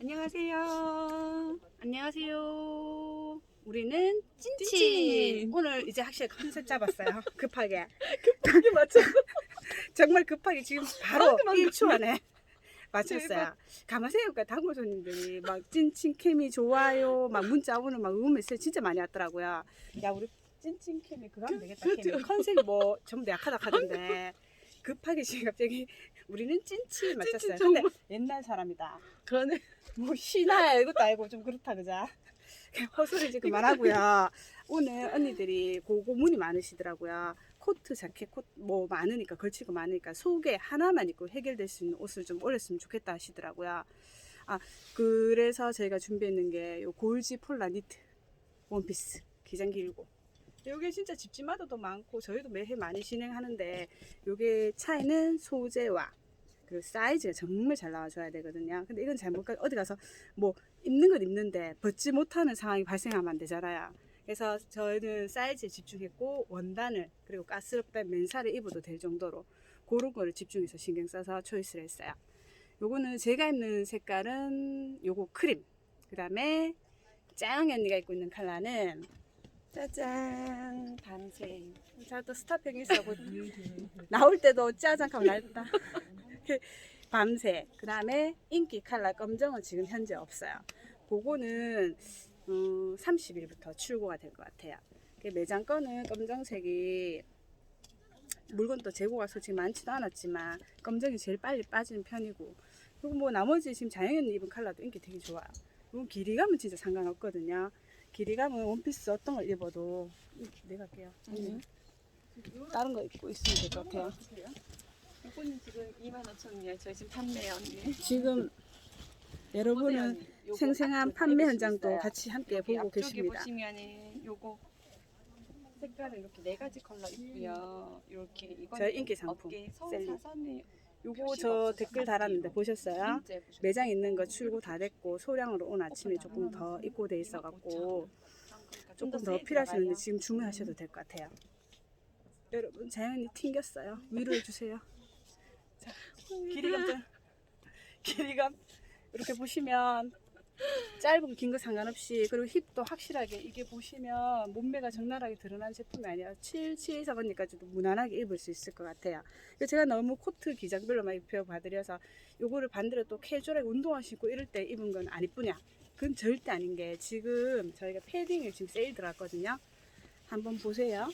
안녕하세요. 안녕하세요. 우리는 찐친. 찐친. 오늘 이제 확실히 컨셉 잡았어요. 급하게. 그게 맞죠? 정말 급하게 지금 바로 방금 한 1초 안에 맞췄어요. 대박. 가마새우가 단골 손님들이 막 찐친 케미 좋아요 막 문자 오늘 막 응원 메시지 진짜 많이 왔더라고요. 야 우리 찐친 케미 그거 하면 되겠다. 케미. 컨셉이 뭐 전부 다 약하다 하던데 급하게 지금 갑자기 우리는 찐친 맞췄어요. 찐친 근데 정말. 옛날 사람이다. 그러네. 뭐 시나야 이것도 알고 좀 그렇다 그자 헛소리 이제 그만하고요. 오늘 언니들이 고고문이 많으시더라고요. 코트 자켓 코트 뭐 많으니까 거 많으니까 속에 하나만 입고 해결될 수 있는 옷을 좀 올렸으면 좋겠다 하시더라고요. 아 그래서 저희가 준비했는 게 요 골지 폴라 니트 원피스 기장 길고 요게 진짜 집집마다도 많고 저희도 매해 많이 진행하는데 요게 차이는 소재와 그 사이즈가 정말 잘 나와줘야 되거든요. 근데 이건 잘못 가 어디 가서 뭐 입는 건 입는데 벗지 못하는 상황이 발생하면 안 되잖아요. 그래서 저희는 사이즈에 집중했고 원단을 그리고 가스럽다 맨살을 입어도 될 정도로 그런 거를 집중해서 신경 써서 초이스를 했어요. 요거는 제가 입는 색깔은 요거 크림. 그 다음에 짱 언니가 입고 있는 컬러는 짜잔 밤새. 자또 스타병이 있어고 나올 때도 짜잔 하면 날다. 밤새. 그 다음에 인기 컬러 검정은 지금 현재 없어요. 그거는 음, 30일부터 출고가 될 것 같아요. 그 매장 거는 검정색이 물건도 재고가 솔직히 많지도 않았지만 검정이 제일 빨리 빠지는 편이고 그리고 뭐 나머지 지금 자연인 입은 컬러도 인기 되게 좋아요. 이건 길이감은 진짜 상관없거든요. 길이감은 원피스 어떤 걸 입어도 음, 내가 할게요. 음. 다른 거 입고 있으면 될 것 같아요. 이거는 지금 25,000원이에요. 저희 지금 판매요, 언니. 지금 여러분은 생생한 판매 현장도 같이 함께 여기 보고 앞쪽에 계십니다. 보시면은 요거 색깔은 이렇게 네 가지 컬러 있고요. 이렇게 이건 저희 인기 상품 셀리. 서사선에 요거 저 댓글 달았는데 보셨어요? 진짜 예쁘죠? 매장 있는 거 출고 다 됐고 소량으로 오늘 아침에 조금 더 입고돼 있어갖고 그러니까 조금 더더 세게 필요하시는데 나가요. 지금 주문하셔도 될 것 같아요. 여러분 자연이 튕겼어요. 위로해 주세요. 자 길이감 좀 길이감 이렇게 보시면 짧은 긴 거 상관없이 그리고 힙도 확실하게 이게 보시면 몸매가 적나라하게 드러난 제품이 아니라 77사번님까지도 무난하게 입을 수 있을 것 같아요. 제가 너무 코트 기장별로만 입혀 봐드려서 요거를 반대로 또 캐주얼하게 운동화 신고 이럴 때 입은 건 안 이쁘냐? 그건 절대 아닌 게 지금 저희가 패딩을 지금 세일 들어갔거든요. 한번 보세요.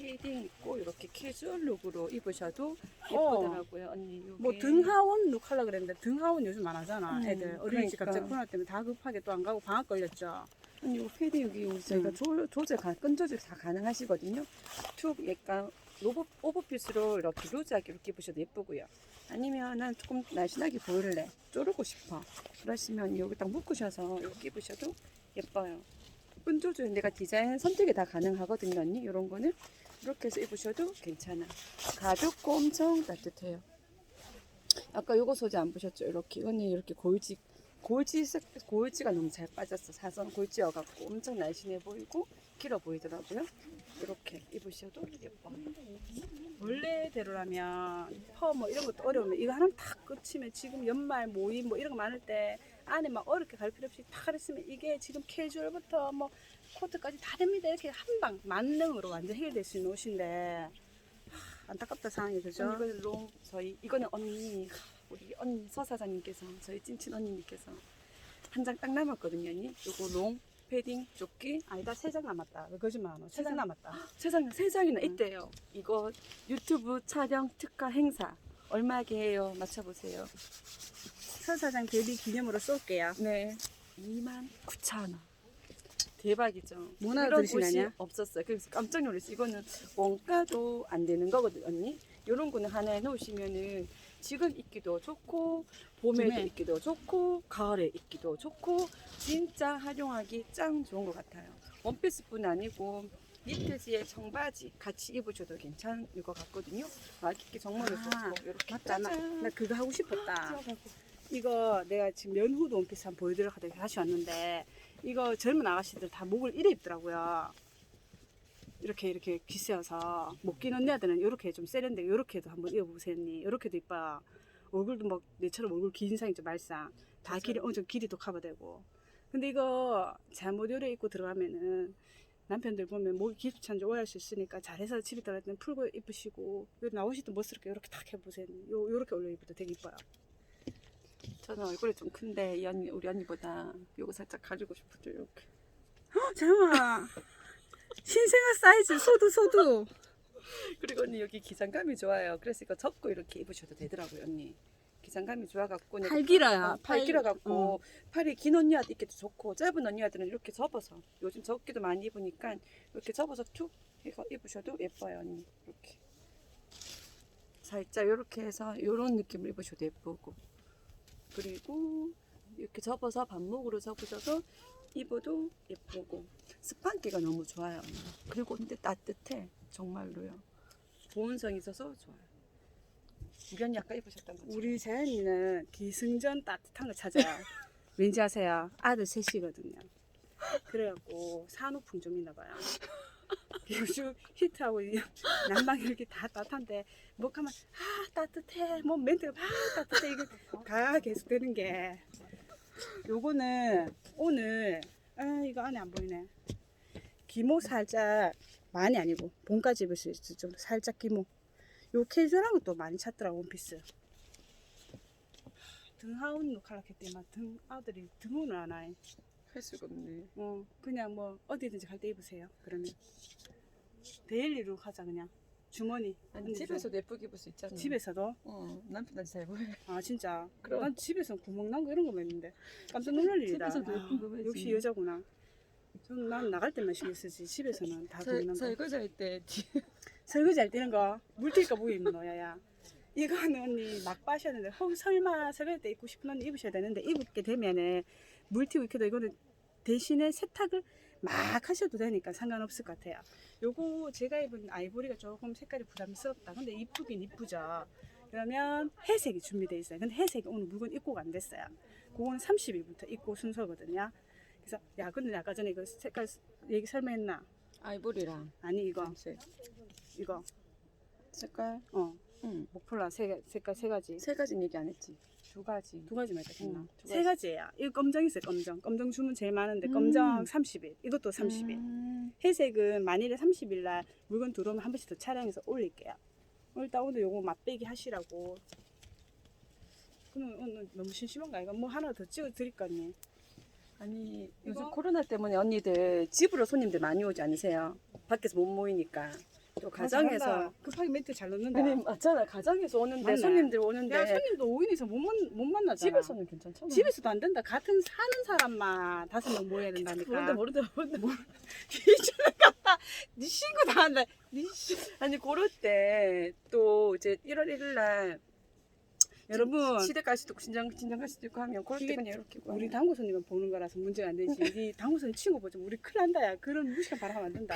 패딩 있고 이렇게 캐주얼 룩으로 입으셔도 어. 예쁘더라고요, 언니. 요게 뭐 등하원 룩 하려 그랬는데 등하원 요즘 안 하잖아 음, 애들 어린이집 그러니까. 갑자기 코로나 때문에 다 급하게 또 안 가고 방학 걸렸죠 아니 요 패딩 여기 여기 저희가 음. 조, 조절 가, 끈 조절 다 가능하시거든요. 툭 약간 로봇 오버핏으로 이렇게 루즈하게 이렇게 입으셔도 예쁘고요. 아니면 난 조금 날씬하게 보일래 쪼르고 싶어. 그러시면 여기 딱 묶으셔서 이렇게 입으셔도 예뻐요. 끈 조절 내가 디자인 선택이 다 가능하거든요, 언니. 이런 거는 이렇게 해서 입으셔도 괜찮아. 가볍고 엄청 따뜻해요. 아까 요거 소재 안 보셨죠? 이렇게 이거는 이렇게 골지 골지 색 골지가 너무 잘 빠졌어. 사선 골지여 갖고 엄청 날씬해 보이고 길어 보이더라고요. 이렇게 입으셔도 예뻐. 원래대로라면 퍼 뭐 이런 것도 어려우면 이거 하나면 탁 끝이면 지금 연말 모임 뭐 이런 거 많을 때 안에 막 어렵게 갈 필요 없이 탁 했으면 이게 지금 캐주얼부터 뭐 코트까지 다 됩니다 이렇게 한 방 만능으로 완전 해결될 수 있는 옷인데 하, 안타깝다 상황이 그죠? 전 이거는 롱 저희 이거는 언니 하, 우리 언니 서 사장님께서 저희 찐친 언니님께서 한 장 딱 남았거든요, 언니. 요거 롱 패딩 조끼 아니다 세 장 남았다 왜 거짓말하노 세장 장. 남았다 세상 세 장이나 응. 있대요. 이거 유튜브 촬영 특가 행사 얼마게 해요? 맞춰보세요. 서 사장 데뷔 기념으로 쏠게요 네, 2만 9천 원. 대박이죠. 이런 들으시나냐? 옷이 없었어요. 그래서 깜짝 놀랐어요. 이거는 원가도 안 되는 거거든요, 언니. 이런 거는 하나에 넣으시면은 지금 입기도 좋고 봄에도 봄에. 입기도 좋고 가을에 입기도 좋고 진짜 활용하기 짱 좋은 것 같아요. 원피스뿐 아니고 니트지에 청바지 같이 입으셔도 괜찮을 것 같거든요. 막 입기 정말 아, 좋고 이렇게 맞다 나, 짜잔 나 그거 하고 싶었다 들어가고. 이거 내가 지금 면후드 원피스 한번 보여드리려고 하다가 다시 왔는데 이거 젊은 아가씨들 다 목을 이래 입더라고요. 이렇게 이렇게 기세여서 목긴 언니들은 이렇게 좀 세련되게 이렇게도 한번 입어보세요 언니. 이렇게도 이뻐요. 얼굴도 막 내처럼 얼굴 긴 인상이 죠 말상 다. 길이 어느 정도 길이도 커버되고 근데 이거 잘못 요래 입고 들어가면은 남편들 보면 목이 기숙찬지 오해할 수 있으니까 잘해서 집에 들어갈 때는 풀고 입으시고 때 멋스럽게 이렇게 탁 해보세요 요, 요렇게 올려 때 되게 이뻐요 저는 얼굴이 좀 큰데 이 언니 우리 언니보다 요거 살짝 가지고 싶어요 이렇게. 잠깐만 신생아 사이즈 소두 소두 그리고 언니 여기 기장감이 좋아요. 그래서 이거 접고 이렇게 입으셔도 되더라고요 언니. 기장감이 좋아갖고 내가 팔 길어요 어, 팔 길어갖고 어. 팔이 긴 언니한테 입기도 좋고 짧은 언니한테는 이렇게 접어서 요즘 접기도 많이 입으니까 이렇게 접어서 툭 해서 입으셔도 예뻐요 언니 이렇게 살짝 이렇게 해서 이런 느낌을 입으셔도 예쁘고 그리고 이렇게 접어서 반목으로 접으셔서 입어도 예쁘고 스판기가 너무 좋아요. 그리고 근데 따뜻해 정말로요 보온성이 있어서 좋아요 언니 아까 입으셨던 거죠? 우리 자연이는 기승전 따뜻한 거 찾아요. 왠지 아세요? 아들 셋이거든요. 그래갖고 산후풍 좀 있나 봐요. 요즘 히트하고 이 난방 이렇게 다 따뜻한데 뭐 하면 아 따뜻해. 뭐 멘트가 아 따뜻해. 이거 다 계속 되는 게. 요거는 오늘 아 이거 안에 안 보이네. 기모 살짝 많이 아니고 봄까지 입을 수 있을 정도. 살짝 기모. 요 캐주얼한 것도 많이 찾더라고 원피스. 등하운 노칼라했더니만 등 아들이 등혼을 안 해. 할 수가 없네 어 그냥 뭐 어디든지 갈 때 입으세요. 그러면 데일리로 하자 그냥 주머니. 아니 언니 집에서도 예쁘게 입을 수 있잖아 집에서도 어 남편한테 잘 보여 아 진짜. 그럼. 난 집에서 구멍 난 거 이런 거만 있는데 깜짝 놀랄 일이다. 집에서도 예쁜 거 아, 봐야지. 역시 여자구나. 저는 난 나갈 때만 신경 쓰지 집에서는 다 구멍 난 거. 설거지 할때 설거지 할 때는 거 물티니까 뭐 입는 거야. 이거는 언니 막 빠셨는데 혹 설마 설거지 때 입고 싶은 언니 입으셔야 되는데 입게 되면은 물티고 입혀도 이거는 대신에 세탁을 막 하셔도 되니까 상관없을 것 같아요. 요거 제가 입은 아이보리가 조금 색깔이 부담스럽다. 근데 이쁘긴 이쁘죠. 그러면 회색이 준비되어 있어요. 근데 회색이 오늘 물건 입고가 안 됐어요. 그거는 30일부터 입고 순서거든요. 그래서 야 근데 아까 전에 그 색깔 얘기 설명했나? 아이보리랑 아니 이거 검색 이거 색깔 어 응. 목폴라 세, 가- 색깔 세 가지 세 가지는 얘기 안 했지 두 가지. 두 가지 말까 했나. 응, 두세 가지. 가지예요. 이거 검정 있어요 검정. 검정 주문 제일 많은데 음. 검정 30일. 이것도 30일. 음. 회색은 만일에 30일 날 물건 들어오면 한 번씩 더 촬영해서 올릴게요. 어, 일단 오늘 요거 맛배기 하시라고. 그럼 오늘 너무 심심한가? 이거 뭐 하나 더 찍어 드릴 거 아니 아니 요즘 이거? 코로나 때문에 언니들 집으로 손님들 많이 오지 않으세요? 밖에서 못 모이니까 또 가정에서 급하게 멘트 잘 넣는다 아니 맞잖아 가정에서 오는데 맞네. 손님들 오는데 야 손님도 5인이서 못, 만, 못 만나잖아 집에서는 괜찮잖아 집에서도 안 된다 같은 사는 사람만 다섯 명 모여야 된다니까 모른다 모른다 모른다 기준을 갖다 네 신고 다 한다. 네 씨. 아니 그럴 때 또 이제 1월 1일 날 여러분 시댁 갈 수도 있고 친정 친정 갈 수도 있고 하면 그럴 때 그냥 이렇게 우리 당구 손님만 보는 거라서 문제가 안 되지. 네 당구 손님 친구 보자. 우리 큰일 난다야. 그런 무식한 바람 안 된다.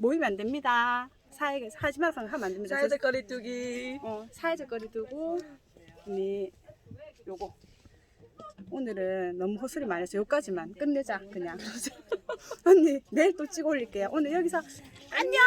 모이면 안 됩니다. 사회 하지마 상 하면 안 됩니다. 사회적 거리 두기. 어, 사회적 거리 두고 언니 요거. 오늘은 너무 헛소리 많이 해서 여기까지만 끝내자 그냥. 언니 내일 또 찍어 올릴게요. 오늘 여기서 안녕